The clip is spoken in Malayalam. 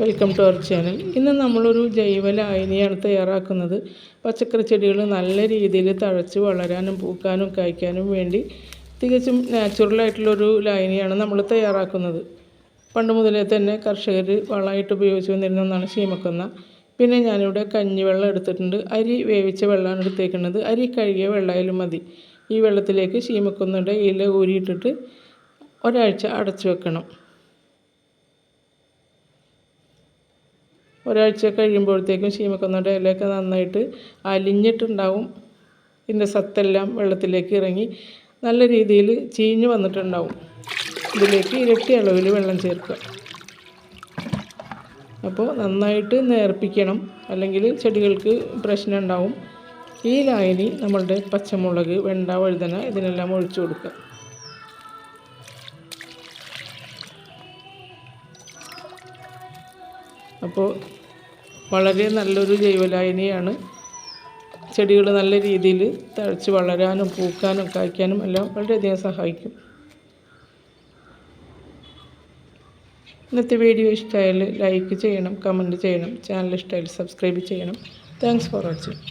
Welcome to our channel. ഇന്ന് നമ്മളൊരു ജൈവ ലായനിയാണ് തയ്യാറാക്കുന്നത്. പച്ചക്കറി ചെടികൾ നല്ല രീതിയിൽ തഴച്ച് വളരാനും പൂക്കാനും കായ്ക്കാനും വേണ്ടി തികച്ചും നാച്ചുറലായിട്ടുള്ളൊരു ലായനിയാണ് നമ്മൾ തയ്യാറാക്കുന്നത്. പണ്ട് മുതലേ തന്നെ കർഷകർ വളമായിട്ട് ഉപയോഗിച്ച് വന്നിരുന്ന ഒന്നാണ് ശീമക്കൊന്ന. പിന്നെ ഞാനിവിടെ കഞ്ഞിവെള്ളം എടുത്തിട്ടുണ്ട്. അരി വേവിച്ച വെള്ളമാണ് എടുത്തേക്കുന്നത്. അരി കഴുകിയ വെള്ളമായാലും മതി. ഈ വെള്ളത്തിലേക്ക് ശീമക്കൊന്നയുടെ ഇല ഊരിയിട്ടിട്ട് ഒരാഴ്ച അടച്ചു വെക്കണം. ഒരാഴ്ച കഴിയുമ്പോഴത്തേക്കും ശീമക്കൊന്നയുടെ ഇലയൊക്കെ നന്നായിട്ട് അലിഞ്ഞിട്ടുണ്ടാവും. ഇതിന്റെ സത്തെല്ലാം വെള്ളത്തിലേക്ക് ഇറങ്ങി നല്ല രീതിയിൽ ചീഞ്ഞ് വന്നിട്ടുണ്ടാവും. ഇതിലേക്ക് ഇരട്ടി അളവിൽ വെള്ളം ചേർക്കുക. അപ്പോൾ നന്നായിട്ട് നേർപ്പിക്കണം. അല്ലെങ്കിൽ ചെടികൾക്ക് പ്രശ്നം ഉണ്ടാവും ഈ ലായനി നമ്മളുടെ പച്ചമുളക് വെണ്ട വഴുതന ഇതിനെല്ലാം ഒഴിച്ചു കൊടുക്കുക. അപ്പോൾ വളരെ നല്ലൊരു ജൈവലായനിയാണ്. ചെടികൾ നല്ല രീതിയിൽ തഴച്ച് വളരാനും പൂക്കാനും കായ്ക്കാനും എല്ലാം വളരെയധികം സഹായിക്കും. ഇന്നത്തെ വീഡിയോ ഇഷ്ടമായാൽ ലൈക്ക് ചെയ്യണം കമന്റ് ചെയ്യണം ചാനൽ ഇഷ്ടമായാൽ സബ്സ്ക്രൈബ് ചെയ്യണം. Thanks for watching.